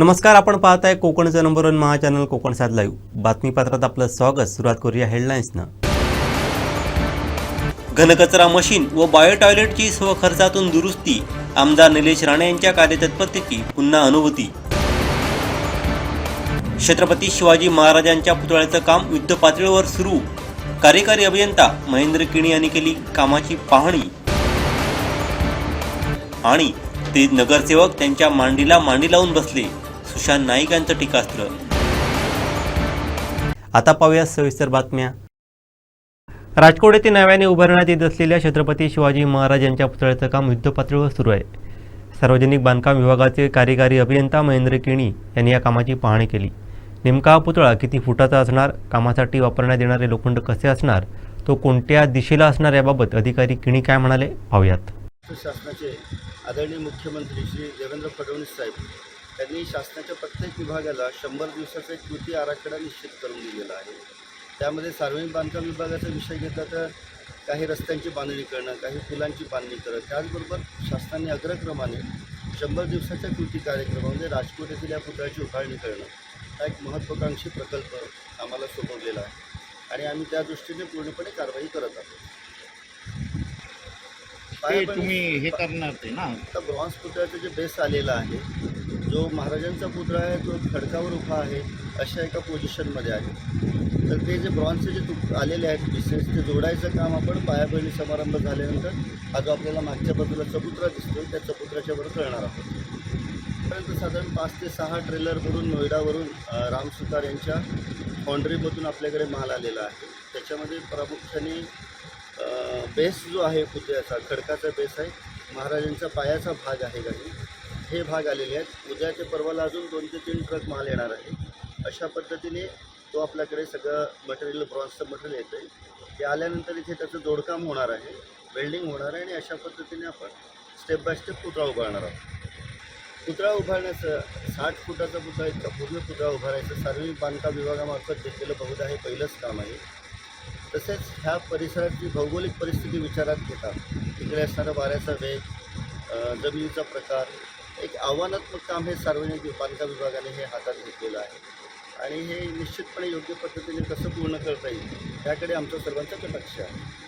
नमस्कार आपण पाहताय कोकणचं number one Maha channel Konkan सात लाईव्ह बातमीपत्रात आपलं स्वागत. सुरुवात करूया हेडलाईन्सनं घनकचरा मशीन व बायो टॉयलेटची स्वखर्चातून दुरुस्ती. आमदार निलेश राणे यांच्या कार्यतत्परतेची पुन्हा अनुभूती. छत्रपती शिवाजी महाराजांच्या पुतळ्याचं काम युद्ध पातळीवर सुरू. कार्यकारी अभियंता महेंद्र किणी यांनी केली कामाची पाहणी. आणि ते नगरसेवक त्यांच्या मांडीला मांडी लावून बसले. सुशांत नाईक यांचं टीकास्त्र. आता पाहूया सविस्तर बातम्या. राजकोट येथे नव्याने उभारण्यात येत असलेल्या छत्रपती शिवाजी महाराज यांच्या पुतळ्याचं काम युद्धपातळीवर सुरू आहे. सार्वजनिक बांधकाम विभागाचे कार्यकारी अभियंता महेंद्र केणी यांनी या कामाची पाहणी केली. नेमका हा पुतळा किती फुटाचा असणार कामासाठी वापरण्यात येणारे लोखंड कसे असणार तो कोणत्या दिशेला असणार याबाबत अधिकारी किणी काय म्हणाले पाहूयात. शासनाचे आदरणीय मुख्यमंत्री श्री देवेंद्र फडणवीस साहेब त्यांनी शासनाच्या प्रत्येक विभागाला शंभर दिवसाचा एक कृती आराखडा निश्चित करून दिलेला आहे. त्यामध्ये सार्वजनिक बांधकाम विभागाचा विषय घेतला तर काही रस्त्यांची बांधणी करणं काही पुलांची बांधणी करणं त्याचबरोबर शासनाने अग्रक्रमाने शंभर दिवसाच्या कृती कार्यक्रमामध्ये राजकोट येथील या पुतळ्याची उभारणी करणं हा एक महत्त्वाकांक्षी प्रकल्प आम्हाला सोपवलेला आहे. आणि आम्ही त्या दृष्टीने पूर्णपणे कारवाई करत आहोत. ते तुम्ही हे करणार ते ना. आता ब्रॉन्झ पुतळ्याचं जे बेस आलेला आहे जो महाराजांचा पुतळा आहे तो खडकावर उभा आहे अशा एका पोझिशनमध्ये आहे. तर ते जे ब्रॉन्झचे जे तुक आलेले आहेत पीसेस ते जोडायचं काम आपण पायाभरणी समारंभ झाल्यानंतर हा जो आपल्याला मागच्या बाजूला चबुत्रा दिसतो त्या चबुत्राच्या वर करणार आहोत. पर्यंत साधारण पाच ते सहा ट्रेलरवरून नोएडावरून अ, राम सुतार यांच्या फाउंड्रीमधून आपल्याकडे माल आलेला आहे. त्याच्यामध्ये प्रामुख्याने बेस जो आहे पुतळ्याचा खडकाचा बेस आहे महाराजांचा पायाचा भाग आहे काही हे भाग आलेले आहेत. उद्या ते परवाला अजून दोन ते तीन ट्रक माल येणार आहे. अशा पद्धतीने तो आपल्याकडे सगळं मटेरियल ब्रॉन्झचं मटेरियल येतं आहे ते आल्यानंतर इथे त्याचं जोडकाम होणार आहे वेल्डिंग होणार आहे आणि अशा पद्धतीने आपण स्टेप बाय स्टेप पुतळा उभारणार आहोत. पुतळा उभारण्याचं साठ फुटाचा पुतळा इतका पूर्ण पुतळा उभारायचं. सार्वजनिक बांधकाम विभागामार्फत घेतलेलं बहुधा हे पहिलंच काम आहे. तसेच ह्या परिसराची भौगोलिक परिस्थिती विचारात घेता तिकडे असणारा वाऱ्याचा वेग जमिनीचा प्रकार एक आव्हानात्मक काम हे सार्वजनिक बांधकाम विभागाने हे हातात घेतलेलं आहे. आणि हे निश्चितपणे योग्य पद्धतीने कसं पूर्ण करता येईल त्याकडे आमचा सर्वांचा कटाक्ष आहे.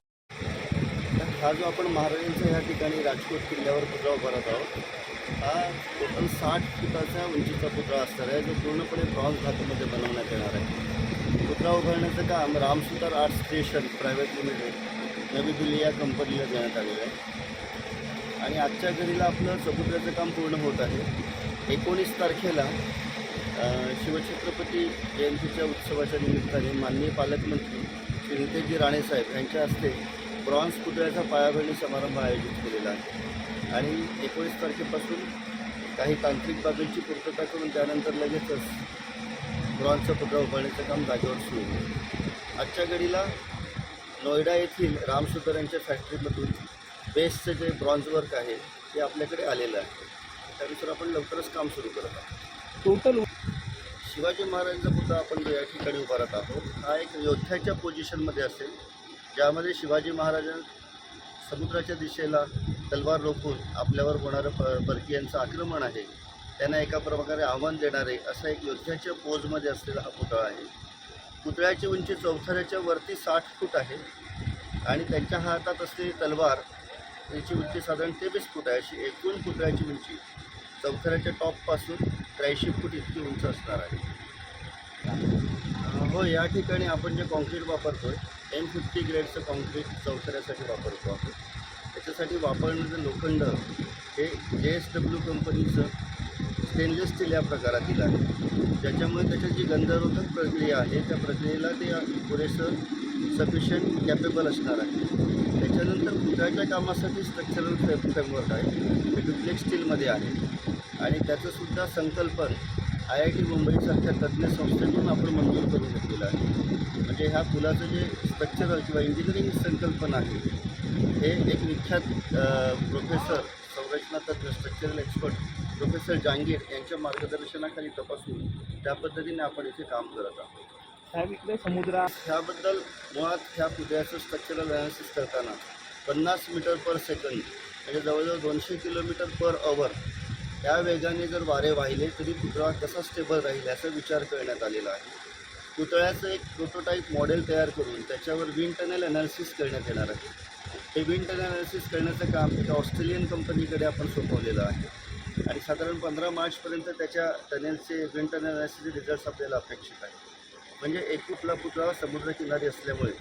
हा जो आपण महाराजांचा ह्या ठिकाणी राजकोट किल्ल्यावर पुतळा उभारत आहोत हा टोटल साठ फुटाच्या उंचीचा पुतळा असणार आहे जो पूर्णपणे ब्रॉन्झ धातूमध्ये बनवण्यात येणार आहे. पुतळा उभारण्याचं काम Ram Sutar art station private limited Navi Delhi या कंपनीला देण्यात आलेलं आहे. आणि आजच्या घडीला आपलं समुद्राचं काम पूर्ण होत आहे. एकोणीस तारखेला शिवछत्रपती जयंतीच्या उत्सवाच्या निमित्ताने माननीय पालकमंत्री श्री नितेशजी राणेसाहेब यांच्या हस्ते ब्रॉन्झ पुतळ्याचा पायाभरणी समारंभ आयोजित केलेला आहे. आणि एकोणीस तारखेपासून काही तांत्रिक बाबींची पूर्तता करून त्यानंतर लगेचच ब्रॉन्झचा पुतळा उभारण्याचं काम जागेवर सुरू होईल आजच्या घडीला नोएडा येथील रामसुतर यांच्या फॅक्टरीमधून बेसचं जे ब्रॉन्झ वर्क आहे ते आपल्याकडे आलेलं आहे. त्यानुसार आपण लवकरच काम सुरू करत आहोत. टोटल शिवाजी महाराजांचा पुतळा आपण जो या ठिकाणी उभारत आहोत हा एक योद्ध्याच्या पोझिशनमध्ये असेल ज्यामध्ये शिवाजी महाराजां समुद्राच्या दिशेला तलवार रोखून आपल्यावर होणारं प परकीयांचं आक्रमण आहे. त्यांना एका प्रकारे आव्हान देणारे असा एक योद्ध्याच्या पोजमध्ये असलेला हा पुतळा आहे. पुतळ्याची उंची चौथऱ्याच्या वरती साठ फूट आहे आणि त्यांच्या हातात असलेली तलवार याची उंची साधारण तेवीस फूट आहे. अशी एकूण पुतळ्याची उंची चौथऱ्याच्या टॉपपासून त्र्याऐंशी फूट इतकी उंच असणार आहे. हो या ठिकाणी आपण जे कॉन्क्रीट वापरतो आहे एम फिफ्टी ग्रेडचं कॉन्क्रीट चौथऱ्यासाठी वापरतो आपण. त्याच्यासाठी वापरण्याचं लोखंड हे जे एस डब्ल्यू कंपनीचं स्टेनलेस स्टील या प्रकारातील आहे. ज्याच्यामुळे त्याची जी गंधरोधक प्रक्रिया आहे त्या प्रक्रियेला ते पुरेसं सफिशियंट कॅपेबल असणार आहे. त्याच्यानंतर पुतळ्याच्या कामासाठी स्ट्रक्चरल फ्रे फ्रेमवर्क आहे. ते डुप्लेक्स स्टीलमध्ये आहे. आणि त्याचंसुद्धा संकल्पन आय आय टी मुंबईसारख्या तज्ज्ञ संस्थेतून आपण मंजूर करून घेतलेलं आहे. म्हणजे ह्या पुलाचं जे स्ट्रक्चरल किंवा इंजिनिअरिंग संकल्पना आहे हे एक विख्यात प्रोफेसर संरचना तज्ज्ञ स्ट्रक्चरल एक्सपर्ट प्रोफेसर जांगीर यांच्या मार्गदर्शनाखाली तपासून त्या पद्धतीने आपण इथे काम करत आहोत. साहेब इकडे समुद्रा ह्याबद्दल मुळात ह्या पुतळ्याचं स्ट्रक्चरल अनालिसिस करताना पन्नास मीटर पर सेकंद म्हणजे जवळजवळ दोनशे किलोमीटर पर अवर त्या वेगाने जर वारे वाहिले तरी पुतळा कसा स्टेबल राहील याचा विचार करण्यात आलेला आहे. पुतळ्याचं एक प्रोटोटाईप मॉडेल तयार करून त्याच्यावर विंड टनेल अनालिसिस करण्यात येणार आहे. हे विंड टनेल अनालिसिस करण्याचं काम एका ऑस्ट्रेलियन कंपनीकडे आपण सोपवलेलं आहे. आणि साधारण पंधरा मार्चपर्यंत त्याच्या टनेलचे विंड टनेल अनालिसिसचे रिझल्ट्स आपल्याला अपेक्षित आहे म्हणजे एक कुठला पुतळा समुद्रकिनारी असल्यामुळे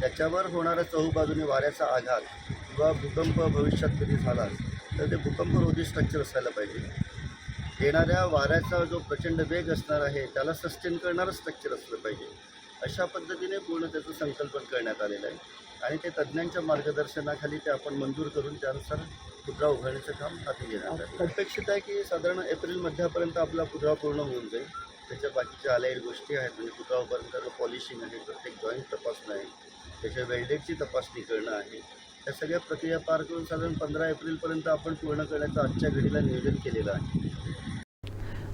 त्याच्यावर होणारा चहूबाजूने वाऱ्याचा आघात किंवा भूकंप भविष्यात कधी झाला तर ते भूकंपरोधी स्ट्रक्चर असायला पाहिजे. येणाऱ्या वाऱ्याचा जो प्रचंड वेग असणार आहे त्याला सस्टेन करणारं स्ट्रक्चर असलं पाहिजे. अशा पद्धतीने पूर्ण त्याचं संकल्पन करण्यात आलेलं आहे. आणि ते तज्ज्ञांच्या मार्गदर्शनाखाली ते आपण मंजूर करून त्यानुसार पुतळा उभारण्याचं काम हाती घेणार आहे. अपेक्षित आहे की साधारण एप्रिल मध्यापर्यंत आपला पुतळा पूर्ण होऊन जाईल. त्याच्या बाकीच्या अलाइड गोष्टी आहेत म्हणजे पुतळा उभारण्याचं पॉलिशिंग आहे प्रत्येक जॉईंट तपासणं आहे त्याच्या वेल्डेडची तपासणी करणं आहे त्या सगळ्या प्रक्रिया पार करून साधारण पंधरा एप्रिलपर्यंत आपण पूर्ण करण्याचं आजच्या घडीला नियोजन केलेलं आहे.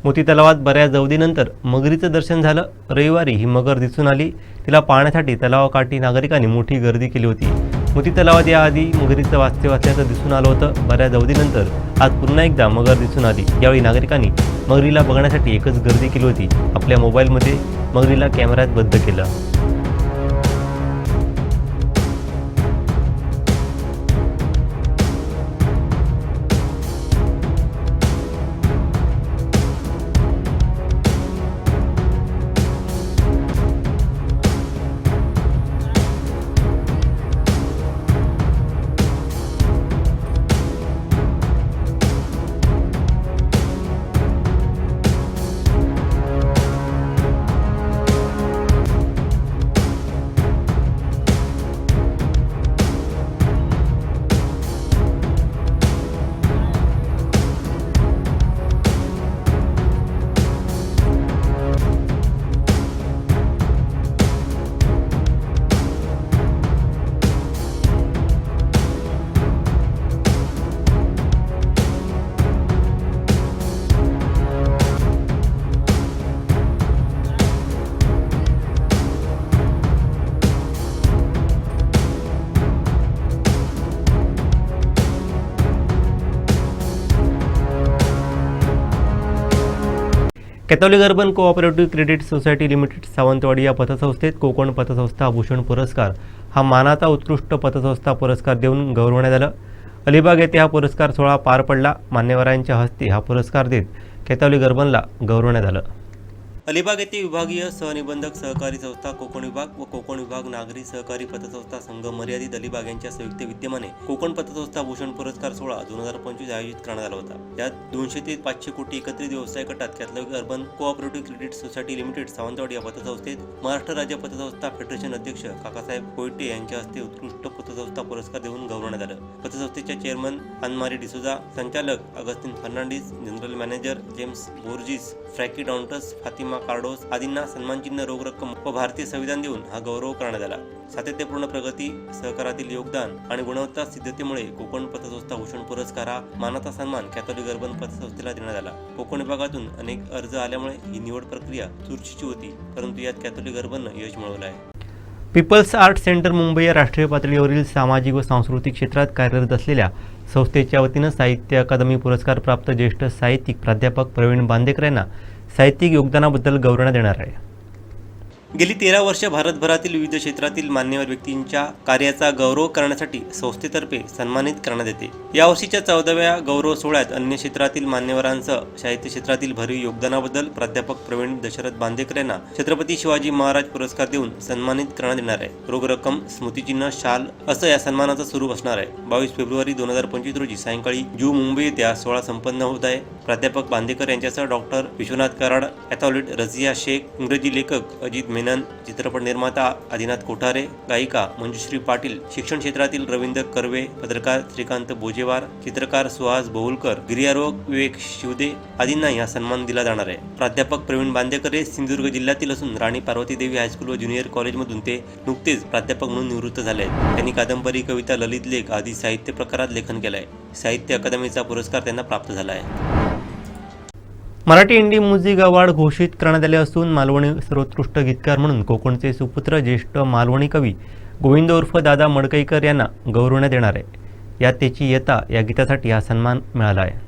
मोती तलावात बऱ्याच अवधीनंतर मगरीचं दर्शन झालं. रविवारी ही मगर दिसून आली. तिला पाहण्यासाठी तलावाकाठी नागरिकांनी मोठी गर्दी केली होती. मोती तलावात याआधी मगरीचं वास्तव्य वाचल्याचं दिसून आलं होतं. बऱ्याच अवधीनंतर आज पुन्हा एकदा मगर दिसून आली. यावेळी नागरिकांनी मगरीला बघण्यासाठी एकच गर्दी केली होती. आपल्या मोबाईलमध्ये मगरीला कॅमेऱ्यात बद्ध केलं. Catholic urban cooperative credit society limited Sawantwadi या पतसंस्थेत कोकण पतसंस्था भूषण पुरस्कार. हा मानाचा उत्कृष्ट पतसंस्था पुरस्कार देऊन गौरवण्यात आलं. अलिबाग येथे हा पुरस्कार सोहळा पार पडला. मान्यवरांच्या हस्ते हा पुरस्कार देत कॅथॉलिक अर्बनला गौरवण्यात आलं. अलिबाग येथे विभागीय सहनिबंधक सहकारी संस्था कोकण विभाग व कोकण विभाग नागरी सहकारी पतसंस्था संघ मर्यादित अलिबाग यांच्या संयुक्त विद्यमाने कोकण पतसंस्था भूषण पुरस्कार सोहळा दोन हजार पंचवीस आयोजित करण्यात आला होता. यात दोनशे ते पाचशे कोटी एकत्रित व्यवसाय गटात Catholic urban cooperative credit society limited Sawantwadi या पतसंस्थेत महाराष्ट्र राज्य पतसंस्था फेडरेशन अध्यक्ष काकासाहेब कोयटे यांच्या हस्ते उत्कृष्ट पतसंस्था पुरस्कार देऊन गौरवण्यात आलं. पतसंस्थेच्या चेअरमन अनमारी डिसोजा संचालक Augustine Fernandes general manager James Borges Franky Dantas Fatima Cardoz आदींना सन्मानचिन्ह रोख रक्कम व भारतीय संविधान देऊन हा गौरव करण्यात आला. सातत्यपूर्ण प्रगती सहकारातील योगदान आणि गुणवत्ता सिद्धतेमुळे कोकण पतसंस्था भूषण पुरस्कार हा मानाचा सन्मान कॅथोलिक अर्बन पतसंस्थेला देण्यात आला. कोकण विभागातून अनेक अर्ज आल्यामुळे ही निवड प्रक्रिया चुरशीची होती परंतु यात कॅथोलिक अर्बननं यश मिळवलं आहे. पीपल्स आर्ट सेंटर मुंबई या राष्ट्रीय पातळीवरील सामाजिक व सांस्कृतिक क्षेत्रात कार्यरत असलेल्या संस्थेच्या वतीनं साहित्य अकादमी पुरस्कार प्राप्त ज्येष्ठ साहित्यिक प्राध्यापक प्रवीण बांदेकर यांना साहित्यिक योगदानाबद्दल गौरवण्यात येणार आहे. गेली तेरा वर्ष भारतभरातील विविध क्षेत्रातील मान्यवर व्यक्तींच्या कार्याचा गौरव करण्यासाठी संस्थेतर्फे सन्मानित करण्यात येते. यावर्षीच्या चौदाव्या गौरव सोहळ्यात अन्य क्षेत्रातील मान्यवरांसह साहित्य क्षेत्रातील भरीव योगदानाबद्दल प्राध्यापक प्रवीण दशरथ बांदेकर यांना छत्रपती शिवाजी महाराज पुरस्कार देऊन सन्मानित करण्यात येणार आहे. रोख रक्कम स्मृतिचिन्ह शाल असं या सन्मानाचं स्वरूप असणार आहे. बावीस फेब्रुवारी दोन हजार पंचवीस रोजी सायंकाळी जू मुंबई येथे हा सोहळा संपन्न होत आहे. प्राध्यापक बांदेकर यांच्यासह डॉक्टर विश्वनाथ कराड ॲथॉलिट रझिया शेख इंग्रजी लेखक अजित मेनन चित्रपट निर्माता आदिनाथ कोठारे गायिका मंजुश्री पाटील शिक्षण क्षेत्रातील रवींद्र कर्वे पत्रकार श्रीकांत बोजेवार चित्रकार सुहास बहुलकर गिर्यारोग विवेक शिवदे आदींना हा सन्मान दिला जाणार आहे. प्राध्यापक प्रवीण बांदेकर हे सिंधुदुर्ग जिल्ह्यातील असून राणी पार्वती देवी हायस्कूल व ज्युनियर कॉलेजमधून ते नुकतेच प्राध्यापक म्हणून निवृत्त झाले आहेत. त्यांनी कादंबरी कविता ललित लेख आदी साहित्य प्रकारात लेखन केलं आहे साहित्य अकादमीचा पुरस्कार त्यांना प्राप्त झाला आहे. मराठी इंडी म्युझिक अवॉर्ड घोषित करण्यात आले असून मालवणी सर्वोत्कृष्ट गीतकार म्हणून कोकणचे सुपुत्र ज्येष्ठ मालवणी कवी गोविंद उर्फ दादा मडकईकर यांना गौरवण्यात येणार आहे. यात त्याची येता या गीतासाठी हा सन्मान मिळाला आहे.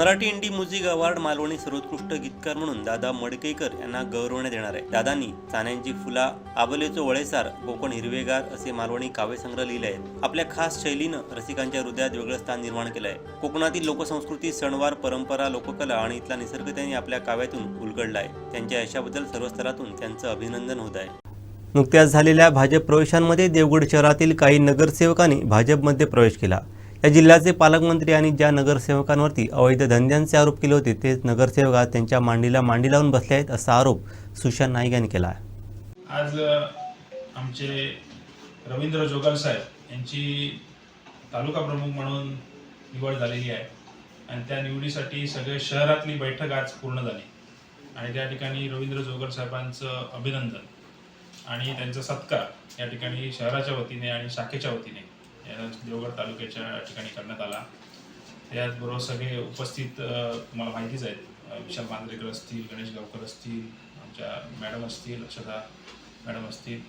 Marathi indie music award Malvani सर्वोत्कृष्ट गीतकार म्हणून दादा मडकेकर यांना गौरवण्यात येणार आहे. दादांनी चाण्यांची फुला आबलेचो वळेसार कोकण हिरवेगार असे मालवणी काव्यसंग्रह लिहिले आहेत. आपल्या खास शैलीनं रसिकांच्या हृदयात वेगळं स्थान निर्माण केलं आहे. कोकणातील लोकसंस्कृती सणवार परंपरा लोककला आणि इथला निसर्ग त्यांनी आपल्या काव्यातून उलगडला आहे त्यांच्या यशाबद्दल सर्व स्तरातून त्यांचं अभिनंदन होत आहे. नुकत्याच झालेल्या भाजप प्रवेशांमध्ये देवगड शहरातील काही नगरसेवकांनी भाजपमध्ये प्रवेश केला. या जिल्ह्याचे पालकमंत्री आणि ज्या नगरसेवकांवरती अवैध धंद्यांचे आरोप केले होते तेच नगरसेवक आज त्यांच्या मांडीला मांडी लावून बसले आहेत असा आरोप सुशांत नाईक यांनी केला आहे. आज आमचे रवींद्र जोगाल साहेब यांची तालुका प्रमुख म्हणून निवड झालेली आहे आणि त्या निवडीसाठी सगळे शहरातली बैठक आज पूर्ण झाली. आणि त्या ठिकाणी रवींद्र जोगर साहेबांचं अभिनंदन आणि त्यांचा सत्कार या ठिकाणी शहराच्या वतीने आणि शाखेच्या वतीने या देवगड तालुक्याच्या ठिकाणी करण्यात आला. त्याचबरोबर सगळे उपस्थित तुम्हाला माहितीच आहेत विशाल मांजरेकर असतील गणेश गावकर असतील आमच्या मॅडम असतील अक्षता मॅडम असतील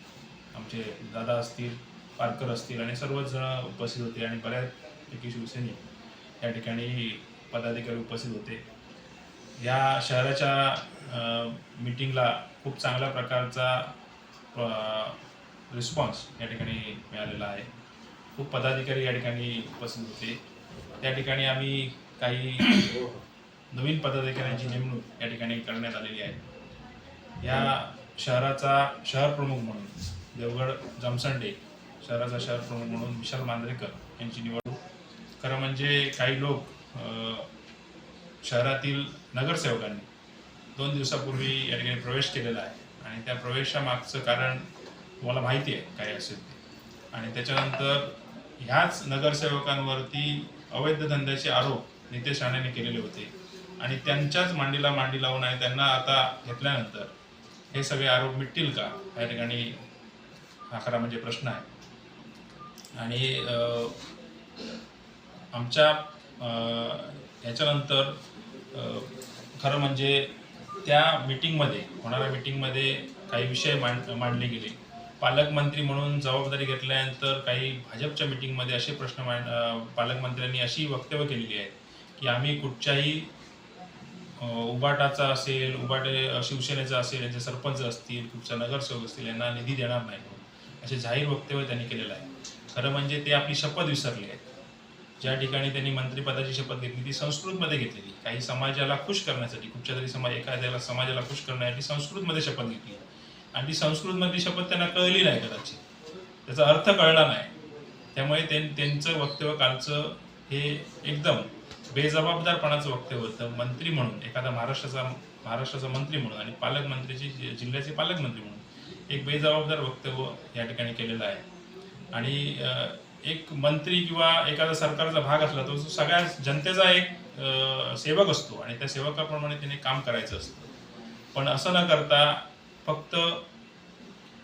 आमचे दादा असतील पारकर असतील आणि सर्वच जण उपस्थित होते आणि बऱ्याचपैकी शिवसैनिक या ठिकाणी पदाधिकारी उपस्थित होते. या शहराच्या मीटिंगला खूप चांगल्या प्रकारचा रिस्पॉन्स या ठिकाणी मिळालेला आहे. खूप पदाधिकारी या ठिकाणी उपस्थित होते. त्या ठिकाणी आम्ही काही नवीन पदाधिकाऱ्यांची नेमणूक या ठिकाणी करण्यात आलेली आहे. या शहराचा शहर प्रमुख म्हणून देवगड जमसंडे शहराचा शहर प्रमुख म्हणून विशाल मांजरेकर यांची निवडणूक. खरं म्हणजे काही लोक शहरातील नगरसेवकांनी दोन दिवसापूर्वी या ठिकाणी प्रवेश केलेला आहे आणि त्या प्रवेशामागचं कारण तुम्हाला माहिती आहे काय असेल आणि त्याच्यानंतर ह्याच नगरसेवकांवरती अवैध धंद्याचे आरोप नितेश राणेने केलेले होते. आणि त्यांच्याच मांडीला मांडी लावून आहे त्यांना आता घेतल्यानंतर हे सगळे आरोप मिटतील का? या ठिकाणी हा खरा म्हणजे प्रश्न आहे. आणि आमच्या ह्याच्यानंतर याच्यानंतर खरं म्हणजे त्या मिटिंगमध्ये होणाऱ्या मिटिंगमध्ये काही विषय मांड मांडले गेले. पालकमंत्री म्हणून जबाबदारी घेतल्यानंतर काही भाजपच्या मीटिंगमध्ये असे प्रश्न मांड पालकमंत्र्यांनी अशी वक्तव्य केलेली आहेत की आम्ही कुठच्याही उबाटाचा असेल उबाटे शिवसेनेचा असेल यांचे सरपंच असतील कुठच्या नगरसेवक असतील यांना निधी देणार नाही असे जाहीर वक्तव्य त्यांनी केलेलं आहे. खरं म्हणजे ते आपली शपथ विसरले आहेत. ज्या ठिकाणी त्यांनी मंत्रिपदाची शपथ घेतली ती संस्कृतमध्ये घेतलेली. काही समाजाला खुश करण्यासाठी कुठच्या तरी समाज एखाद्याला समाजाला खुश करण्यासाठी संस्कृतमध्ये शपथ घेतली. आणि ती संस्कृतमधली शपथ त्यांना कळली नाही कदाचित. त्याचा अर्थ कळला नाही. त्यामुळे ते त्यांचं वक्तव्य कालचं हे एकदम बेजबाबदारपणाचं वक्तव्य होतं. मंत्री म्हणून एखादा महाराष्ट्राचा महाराष्ट्राचा मंत्री म्हणून आणि पालकमंत्रीची जिल्ह्याचे पालकमंत्री म्हणून एक बेजबाबदार वक्तव्य या ठिकाणी केलेलं आहे. आणि एक मंत्री किंवा एखादा सरकारचा भाग असला तो सगळ्या जनतेचा एक सेवक असतो आणि त्या सेवकाप्रमाणे त्याने काम करायचं असतं. पण असं न करता फक्त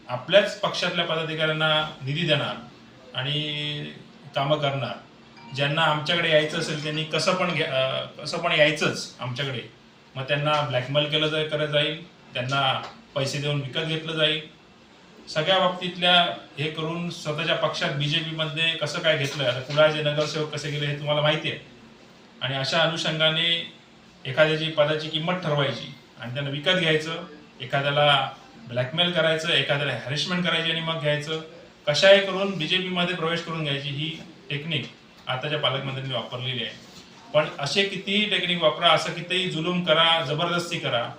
आपल्याच पक्षातल्या पदाधिकाऱ्यांना निधी देणार आणि कामं करणार. ज्यांना आमच्याकडे यायचं असेल त्यांनी कसं पण घ्या- कसं पण यायचंच आमच्याकडे मग त्यांना ब्लॅकमेल केलं जाय करत जाईल. त्यांना पैसे देऊन विकत घेतलं जाईल. सगळ्या बाबतीतल्या हे करून स्वतःच्या पक्षात बी जे पीमध्ये कसं काय घेतलं? आता कुणाचे नगरसेवक कसे गेले हे तुम्हाला माहिती आहे. आणि अशा अनुषंगाने एखाद्याची पदाची किंमत ठरवायची आणि त्यांना विकत घ्यायचं. एखाद्याला ब्लॅकमेल करायचं एखाद्याला हॅरेसमेंट करायची आणि मग घ्यायचं कशाही करून बी जे पीमध्ये प्रवेश करून घ्यायची ही टेक्निक आताच्या पालकमंत्र्यांनी वापरलेली आहे. पण असे कितीही टेक्निक वापरा असं कितीही जुलूम करा जबरदस्ती करा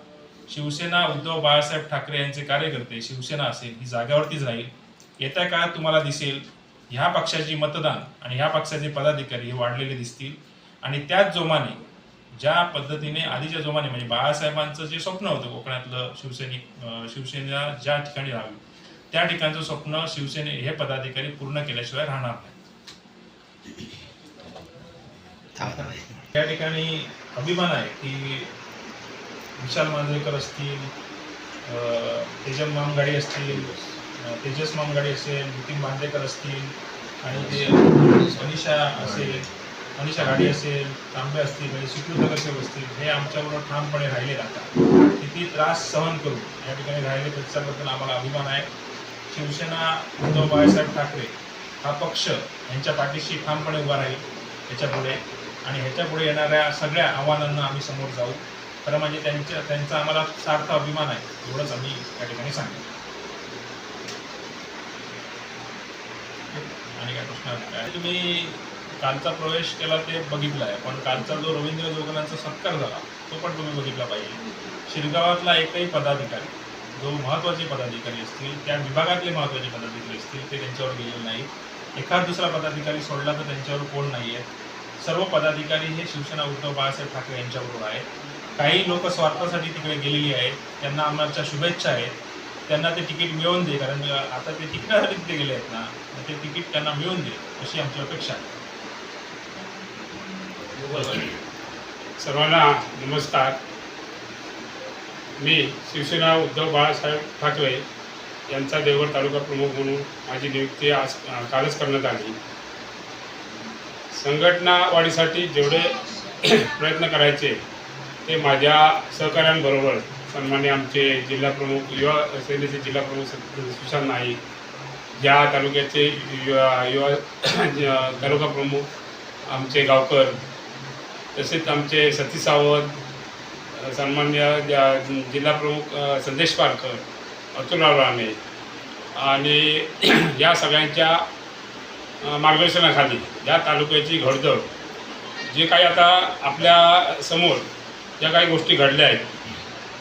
शिवसेना उद्धव बाळासाहेब ठाकरे यांचे कार्यकर्ते शिवसेना असेल ही जाग्यावरतीच राहील. येत्या काळात तुम्हाला दिसेल ह्या पक्षाची मतदान आणि ह्या पक्षाचे पदाधिकारी हे वाढलेले दिसतील. आणि त्याच जोमाने ज्या पद्धतीने आधीच्या जोमाने म्हणजे बाळासाहेबांचं जे स्वप्न होतं कोकणातलं शिवसैनिक शिवसेना ज्या ठिकाणी राहावी त्या ठिकाणचं स्वप्न शिवसेने हे पदाधिकारी पूर्ण केल्याशिवाय राहणार नाही. त्या ठिकाणी अभिमान आहे की विशाल मांजरेकर असतील तेजम तेजस मामगाडी असतील तेजस मामगाडी असेल नितीन मांजरेकर असतील आणि ते अनिशा असेल मनीषा गाडी असेल तांबे असतील म्हणजे सुकृत नगरसेवक असतील हे आमच्याबरोबर ठामपणे राहिले राहतात किती त्रास सहन करू या ठिकाणी राहिले त्याच्याबद्दल आम्हाला अभिमान आहे. शिवसेना उद्धव बाळासाहेब ठाकरे हा पक्ष यांच्या पाठीशी ठामपणे उभा राहील ह्याच्यापुढे आणि ह्याच्यापुढे येणाऱ्या सगळ्या आव्हानांना आम्ही समोर जाऊ. खरं म्हणजे त्यांच्या त्यांचा आम्हाला सार्थ अभिमान आहे एवढंच आम्ही या ठिकाणी सांगतो आणि काय प्रश्न? काय तुम्ही कालचा प्रवेश केला ते बघितला आहे पण कालचा जो रवींद्र जोगनांचा सत्कार झाला तो पण तुम्ही बघितला पाहिजे. शिरगावातला एकही पदाधिकारी जो महत्त्वाचे पदाधिकारी असतील त्या विभागातले महत्त्वाचे पदाधिकारी असतील ते त्यांच्यावर गेलेले नाही एखाद दुसरा पदाधिकारी सोडला तर त्यांच्यावर कोण नाही आहे सर्व पदाधिकारी हे शिवसेना उद्धव बाळासाहेब ठाकरे यांच्याबरोबर आहेत. काही लोक स्वार्थासाठी तिकडे गेलेली आहेत. त्यांना आमच्या शुभेच्छा आहेत. त्यांना ते तिकीट मिळवून दे कारण आता ते तिकिटासाठी तिथे गेले आहेत ना तर ते तिकीट त्यांना मिळवून दे अशी आमची अपेक्षा आहे. सर्वांना नमस्कार. मी शिवसेना उद्धव बाळासाहेब ठाकरे यांचा देवगड तालुका प्रमुख म्हणून माझी नियुक्ती आज कालच करण्यात आली. संघटना वाढीसाठी जेवढे प्रयत्न करायचे ते माझ्या सहकाऱ्यांबरोबर सन्मान्य आमचे जिल्हा प्रमुख युवा सेनेचे जिल्हा प्रमुख सुशांत नाईक या तालुक्याचे युवा युवा तालुका प्रमुख आमचे गावकर तसेच आमचे सतीश सावंत सन्मान्य ज्या- जिल्हा प्रमुख संदेश पारकर अतुलराव राणे आणि या सगळ्यांच्या मार्गदर्शनाखाली या तालुक्याची घडदळ जे काही आता आपल्यासमोर ज्या काही गोष्टी घडल्या आहेत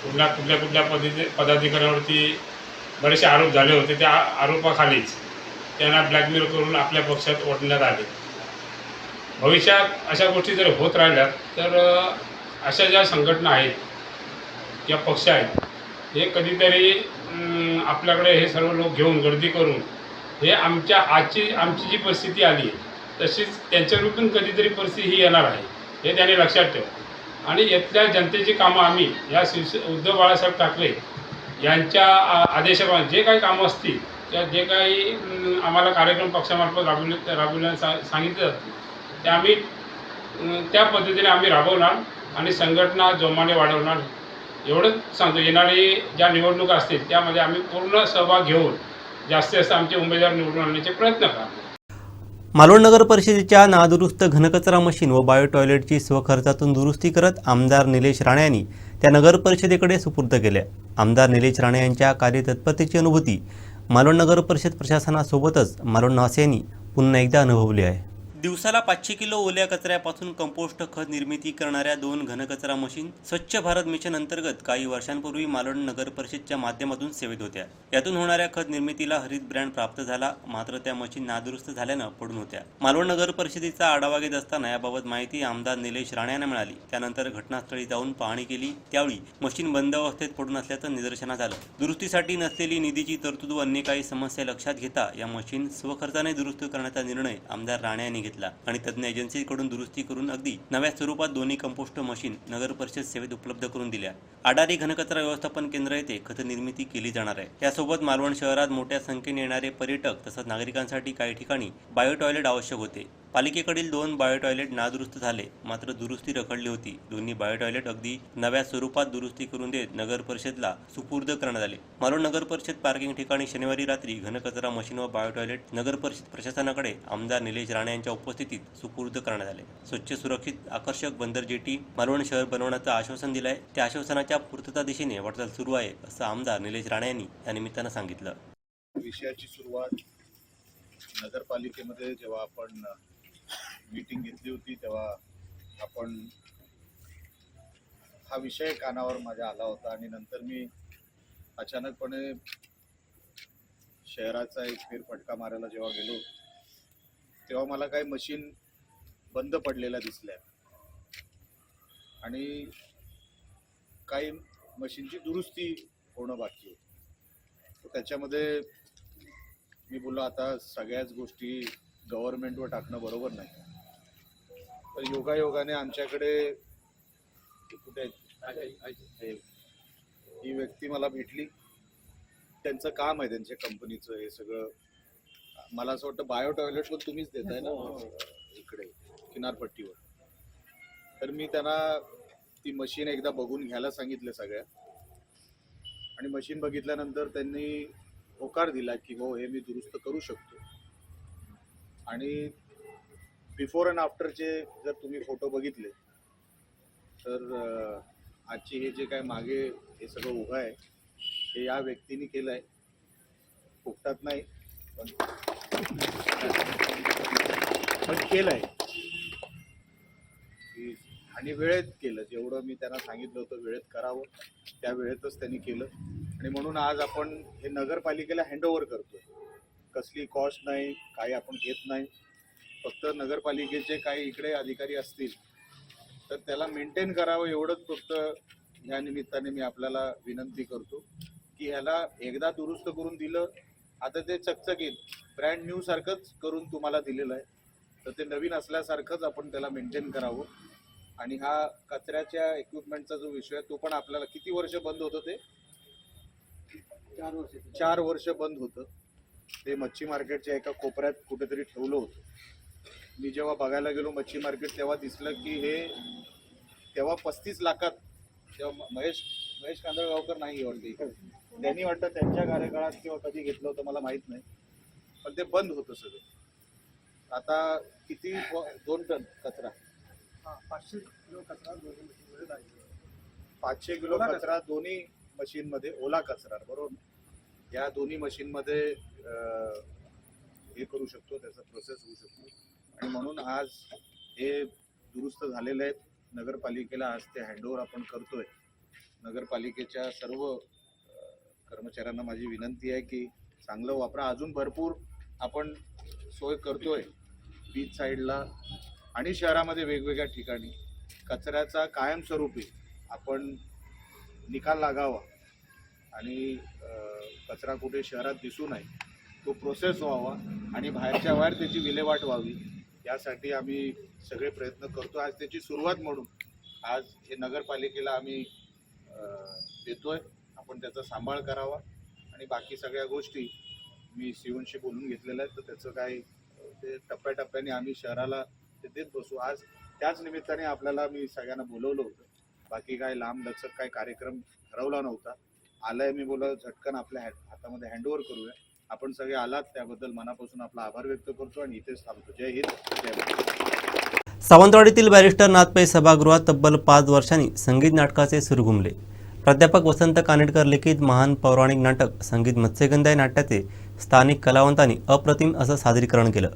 कुठल्या कुठल्या कुठल्या पद्धती पदाधिकाऱ्यांवरती बरेचसे आरोप झाले होते त्या आरोपाखालीच त्यांना ब्लॅकमेल करून आपल्या पक्षात ओढण्यात आले. भविष्यात अशा गोष्टी जर होत राहिल्या तर अशा ज्या संघटना आहेत किंवा पक्ष आहेत हे कधीतरी आपल्याकडे हे सर्व लोक घेऊन गर्दी करून हे आमच्या आजची आमची जी परिस्थिती आली तशीच त्यांच्या पण कधीतरी परिस्थिती ही येणार आहे हे त्याने लक्षात ठेवा. आणि यातल्या जनतेची कामं आम्ही या शिवसे उद्धव बाळासाहेब ठाकरे यांच्या आ- आदेशाप्रमाणे जे काही कामं असतील त्या जे काही आम्हाला कार्यक्रम पक्षामार्फत राबविले राबविण्यास सा- सांगितलं ते आम्ही त्या पद्धतीने आम्ही राबवणार आणि संघटना जोमाने वाढवणार. एवढंच सांगतो येणारी ज्या निवडणुका असतील त्यामध्ये आम्ही पूर्ण सहभाग घेऊन जास्तीत जास्त आमचे उमेदवार निवडून आणण्याचे प्रयत्न करा मालवण नगर परिषदेच्या नादुरुस्त घनकचरा मशीन व बायो टॉयलेटची स्वखर्चातून दुरुस्ती करत आमदार निलेश राणे यांनी त्या नगर परिषदेकडे सुपूर्द केल्या आमदार निलेश राणे यांच्या कार्यतत्परतेची अनुभूती मालोड नगर परिषद प्रशासनासोबतच मालवण नासियांनी पुन्हा एकदा अनुभवली आहे. दिवसाला पाचशे किलो ओल्या कचऱ्यापासून कंपोस्ट खत निर्मिती करणाऱ्या दोन घनकचरा मशीन स्वच्छ भारत मिशन अंतर्गत काही वर्षांपूर्वी मालवण नगर परिषदच्या माध्यमातून सेवेत होत्या. यातून होणाऱ्या खत निर्मितीला हरित ब्रँड प्राप्त झाला मात्र त्या मशीन नादुरुस्त झाल्यानं पडून होत्या. मालवण नगर परिषदेचा आढावा घेत असताना याबाबत माहिती आमदार निलेश राणे यांना मिळाली. त्यानंतर घटनास्थळी जाऊन पाहणी केली. त्यावेळी मशीन बंद अवस्थेत पडून असल्याचं निदर्शनास आलं. दुरुस्तीसाठी नसलेली निधीची तरतूद व अन्य काही समस्या लक्षात घेता या मशीन स्वखर्चाने दुरुस्त करण्याचा निर्णय आमदार राणे यांनी घेतला आणि तज्ज्ञ एजन्सीकडून दुरुस्ती करून अगदी नव्या स्वरूपात दोन्ही कंपोस्ट मशीन नगर परिषद सेवेत उपलब्ध करून दिल्या. आडारी घनकचरा व्यवस्थापन केंद्र येथे खत निर्मिती केली जाणार आहे. यासोबत मालवण शहरात मोठ्या संख्येने येणारे पर्यटक तसंच नागरिकांसाठी काही ठिकाणी बायो टॉयलेट आवश्यक होते. पालिकेकडील दोन बायो टॉयलेट नादुरुस्त झाले मात्र दुरुस्ती रखडली होती. दोन्ही बायो टॉयलेट अगदी नव्या स्वरूपात दुरुस्ती करून देत नगर परिषदला सुपूर्द करण्यात आले. मालवण नगर परिषद पार्किंग ठिकाणी शनिवारी रात्री घनकचरा मशीन व बायो टॉयलेट नगर परिषद प्रशासनाकडे आमदार निलेश राणे यांच्या उपस्थितीत सुपूर्द करण्यात आले. स्वच्छ सुरक्षित आकर्षक बंदर जेटी मालवण शहर बनवण्याचं आश्वासन दिलं आहे त्या आश्वासनाच्या पूर्तता दिशेने वाटचाल सुरू आहे असं आमदार निलेश राणे यांनी या निमित्तानं सांगितलं. विषयाची सुरुवात नगरपालिकेमध्ये जेव्हा आपण मीटिंग घेतली होती तेव्हा आपण हा विषय कानावर माझ्या आला होता आणि नंतर मी अचानकपणे शहराचा एक फेरफटका मारायला जेव्हा गेलो तेव्हा मला काही मशीन बंद पडलेल्या दिसल्या. आणि काही मशीनची दुरुस्ती होणं बाकी होती. तर त्याच्यामध्ये मी बोललो आता सगळ्याच गोष्टी गव्हर्नमेंटवर टाकणं बरोबर नाही. तर योगायोगाने आमच्याकडे कुठे? हे- ही व्यक्ती मला भेटली. त्यांचं काम आहे त्यांच्या कंपनीचं हे सगळं. मला असं वाटतं बायो टॉयलेट पण तुम्हीच देताय ना? इकडे किनारपट्टीवर. तर मी त्यांना ती मशीन एकदा बघून घ्यायला सांगितलं सगळ्या. आणि मशीन बघितल्यानंतर त्यांनी होकार दिला की हो हे मी दुरुस्त करू शकतो. आणि बिफोर अँड आफ्टरचे जर तुम्ही फोटो बघितले तर आजची हे जे काय मागे हे सगळं उभं आहे हे या व्यक्तीने केलं आहे फुकटात नाही पण पण केलं आहे आणि वेळेत केलं जेवढं मी त्यांना सांगितलं होतं वेळेत करावं त्या वेळेतच त्यांनी केलं. आणि म्हणून आज आपण हे नगरपालिकेला हँडओव्हर करतोय. कसली कॉस्ट नाही काही आपण घेत नाही. फक्त नगरपालिकेचे काही इकडे अधिकारी असतील तर त्याला मेंटेन करावं एवढंच फक्त या निमित्ताने मी आपल्याला विनंती करतो की ह्याला एकदा दुरुस्त करून दिलं आता ते चकचकीत ब्रँड न्यू सारखंच करून तुम्हाला दिलेलं आहे. तर ते नवीन असल्यासारखंच आपण त्याला मेंटेन करावं. आणि हा कचऱ्याच्या इक्विपमेंटचा जो विषय आहे तो पण आपल्याला किती वर्ष बंद होतं ते? चार वर्ष. चार वर्ष बंद होतं. ते मच्छी मार्केटच्या एका कोपऱ्यात कुठेतरी ठेवलं होतं. मी जेव्हा बघायला गेलो मच्छी मार्केट तेव्हा दिसलं की हे तेव्हा पस्तीस लाखात तेव्हा महेश महेश कांदळगावकर नाही वाटते. त्यांनी वाटतं त्यांच्या कार्यकाळात किंवा कधी घेतलं होतं मला माहीत नाही. पण ते बंद होतं सगळं. आता किती दोन टन कचरा. पाचशे किलो कचरा दोन्ही पाचशे किलो ओला कचरा. दोन्ही मशीनमध्ये ओला कचरा बरोबर? या दोन्ही मशीनमध्ये हे करू शकतो त्याचा प्रोसेस होऊ शकतो. आणि म्हणून आज हे दुरुस्त झालेले आहेत. नगरपालिकेला आज ते हँडओव्हर आपण करतोय. नगरपालिकेच्या सर्व कर्मचाऱ्यांना माझी विनंती आहे की चांगलं वापरा. अजून भरपूर आपण सोय करतोय बीच साईडला आणि शहरामध्ये वेगवेगळ्या ठिकाणी. कचऱ्याचा कायमस्वरूपी आपण निकाल लागावा आणि कचरा कुठे शहरात दिसू नये तो प्रोसेस व्हावा आणि बाहेरच्या बाहेर त्याची विल्हेवाट व्हावी. यासाठी आम्ही सगळे प्रयत्न करतो. आज त्याची सुरुवात म्हणून आज हे नगरपालिकेला आम्ही देतोय. आपण त्याचा सांभाळ करावा. आणि बाकी सगळ्या गोष्टी मी शिवनशी बोलून घेतलेल्या आहेत. तर त्याचं काही ते टप्प्याटप्प्याने आम्ही शहराला ते देत बसू. आज त्याच निमित्ताने आपल्याला मी सगळ्यांना बोलवलं होतं. बाकी काय लांब लचक काय कार्यक्रम ठरवला नव्हता. आलाय मी बोला झटकन आपल्या हॅ- हातामध्ये हँडओव्हर करूया. आपण सगळे आलात त्याबद्दल मनापासून आपला आभार व्यक्त करतो आणि इथेच थांबतो. जय हिंद जय सावंतवाडीतील बॅरिस्टर नाथपै सभागृहात तब्बल पाच वर्षांनी संगीत नाटकाचे सुरू घुमले. प्राध्यापक वसंत कानेटकर लिखित महान पौराणिक नाटक संगीत मत्स्यगंधा या नाट्याचे स्थानिक कलावंतांनी अप्रतिम असं सादरीकरण केलं.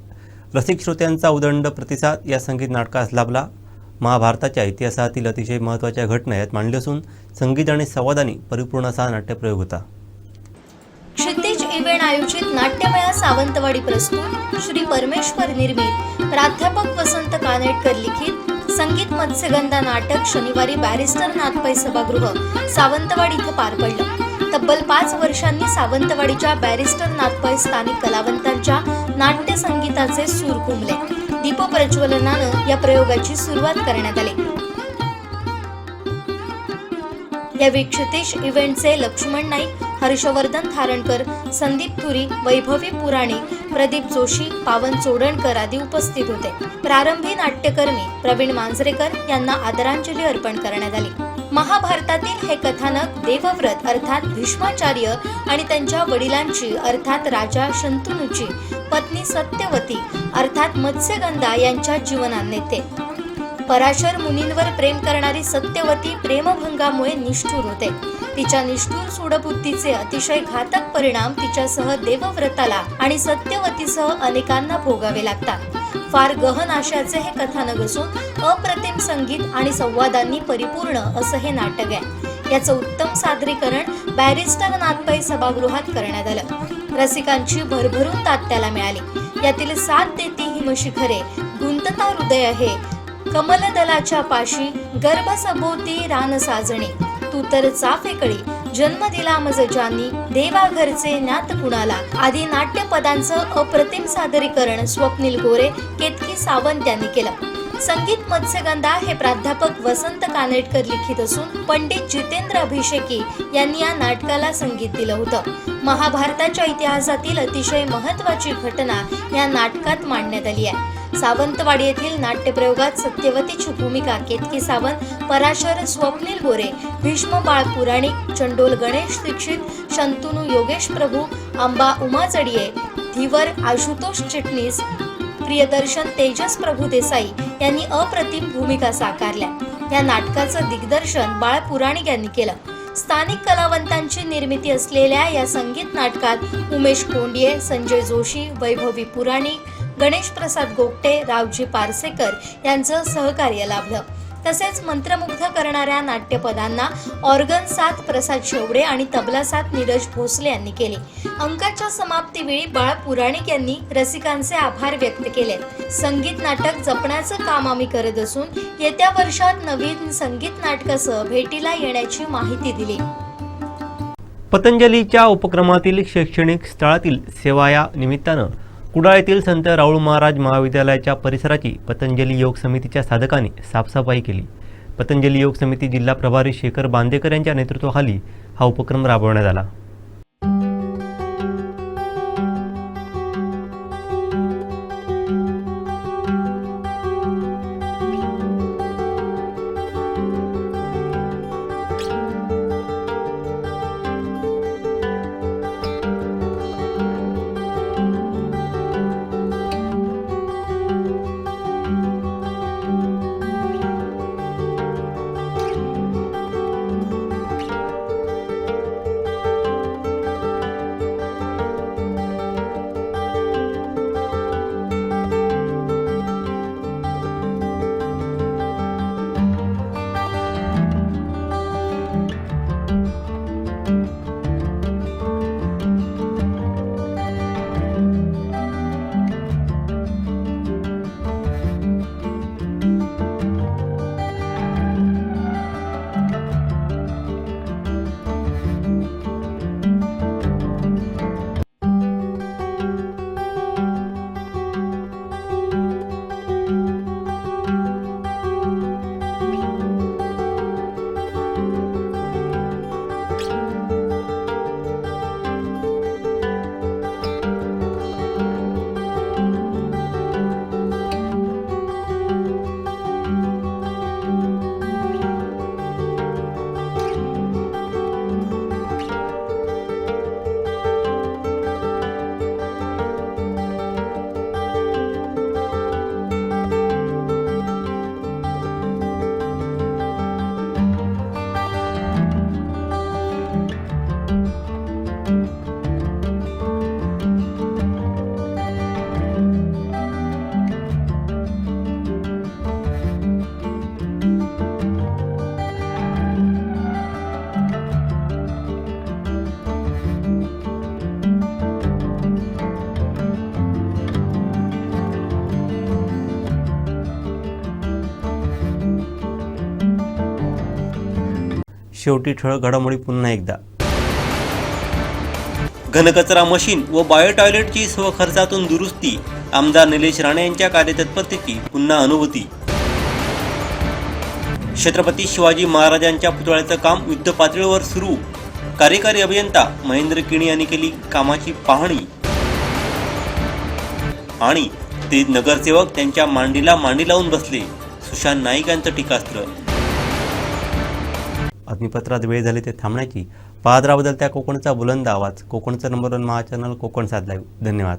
रसिक श्रोत्यांचा उदंड प्रतिसाद या संगीत नाटकास लाभला. महाभारताच्या इतिहासातील अतिशय महत्त्वाच्या घटना यात मांडली असून संगीत आणि संवादानी परिपूर्ण असा नाट्यप्रयोग होता. क्षितिज आयोजित नाट्यमया सावंतवाडी प्रस्तुत श्री परमेश्वर निर्मित प्राध्यापक वसंत कानेटकर लिखित संगीत मत्स्यगंधा नाटक शनिवारी बॅरिस्टर नाथपै सभागृह सावंतवाडी इथं पार पडलं. तब्बल पाच वर्षांनी सावंतवाडीच्या बॅरिस्टर नाथपै स्थानिक कलावंतांच्या नाट्य संगीताचे सूर घुमले दीपप्रज्वलनानं या प्रयोगाची सुरुवात करण्यात आली. या वीक्षितेश इव्हेंटचे लक्ष्मण नाईक हर्षवर्धन धारणकर संदीप थुरी वैभवी पुराणे प्रदीप जोशी पावन चोडणकर आदी उपस्थित होते. प्रारंभी नाट्यकर्मी प्रवीण मांजरेकर यांना आदरांजली अर्पण करण्यात आली. महाभारतातील हे कथानक देवव्रत अर्थात भीष्माचार्य आणि त्यांच्या वडिलांची अर्थात राजा शंतनूची पत्नी सत्यवती अर्थात मत्स्यगंधा यांच्या जीवनात नेते. पराशर मुनींवर प्रेम करणारी सत्यवती प्रेमभंगामुळे निष्ठूर होते. तिच्या निष्ठूर सूडबुद्धीचे अतिशय घातक परिणाम तिच्यासह देवव्रताला आणि सत्यवतीसह अनेकांना भोगावे लागतात. फार गहन आशाचे हे कथानक असून अप्रतिम संगीत आणि संवादांनी परिपूर्ण असं हे नाटक आहे. याचं उत्तम सादरीकरण बॅरिस्टर नानपाई सभागृहात करण्यात आलं. रसिकांची भरभरून तात्याला मिळाली. यातील सात देती हिमशिखरे गुंतता हृदय आहे कमलदलाच्या पाशी गर्भसभोवती रान साजणे तू तर चाफेकळी. जन्म दिला मज जानी देवा घरचे ज्ञात कुणाला? आदी नाट्यपदांचं अप्रतिम सादरीकरण स्वप्नील गोरे केतकी सावंत यांनी केलं. संगीत मत्स्यगंधा हे प्राध्यापक वसंत कानेटकर लिखित असून पंडित जितेंद्र अभिषेकी यांनी या नाटकाला संगीत दिलं होतं. महाभारताच्या इतिहासातील अतिशय महत्वाची घटना या नाटकात मांडण्यात आली आहे. सावंतवाडी येथील नाट्यप्रयोगात सत्यवतीची भूमिका केतकी सावंत पराशर स्वप्नील गोरे भीष्म बाळ पुराणिक चंडोल गणेश दीक्षित शंतनू योगेश प्रभू अंबा उमा चडिये धीवर आशुतोष चिटणीस प्रियदर्शन तेजस प्रभू देसाई यांनी अप्रतिम भूमिका साकारल्या. या नाटकाचं दिग्दर्शन बाळ पुराणिक यांनी केलं. स्थानिक कलावंतांची निर्मिती असलेल्या या संगीत नाटकात उमेश कोंडिये संजय जोशी वैभवी पुराणिक गणेश प्रसाद गोगटे रावजी पारसेकर यांचं सहकार्य लाभलं. तसेच मंत्रमुग्ध करणाऱ्या नाट्यपदांना ऑर्गन साथ प्रसाद शेवडे आणि तबला साथ नीरज भोसले यांनी केले. अंकाच्या समाप्तीवेळी बाळ पुराणिक यांनी रसिकांचे आभार व्यक्त केले. संगीत नाटक जपण्याचं काम आम्ही करत असून येत्या वर्षात नवीन संगीत नाटकासह भेटीला येण्याची माहिती दिली. पतंजलीच्या उपक्रमातील शैक्षणिक स्थळातील सेवा या निमित्तानं कुडाळ येथील संत राऊळ महाराज महाविद्यालयाच्या परिसराची पतंजली योग समितीच्या साधकाने साफसफाई केली. पतंजली योग समिती जिल्हा प्रभारी शेखर बांदेकर यांच्या नेतृत्वाखाली हा उपक्रम राबवण्यात आला. शेवटी ठळक घडामोडी पुन्हा एकदा. घनकचरा मशीन व बायो टॉयलेटची स्वखर्चातून दुरुस्ती आमदार निलेश राणे यांच्या कार्यतत्परतेची पुन्हा अनुभूती. छत्रपती शिवाजी महाराजांच्या पुतळ्याचं काम युद्ध पातळीवर सुरू. कार्यकारी अभियंता महेंद्र किणी यांनी केली कामाची पाहणी. आणि ते नगरसेवक त्यांच्या मांडीला मांडी लावून बसले. सुशांत नाईक यांचं टीकास्त्र. अग्निपत्रात वेळ झाली ते थांबण्याची. पाहत राहा बदलत्या कोकणचा बुलंद आवाज. कोकणचा number one Maha channel Konkan साधला लाईव्ह धन्यवाद.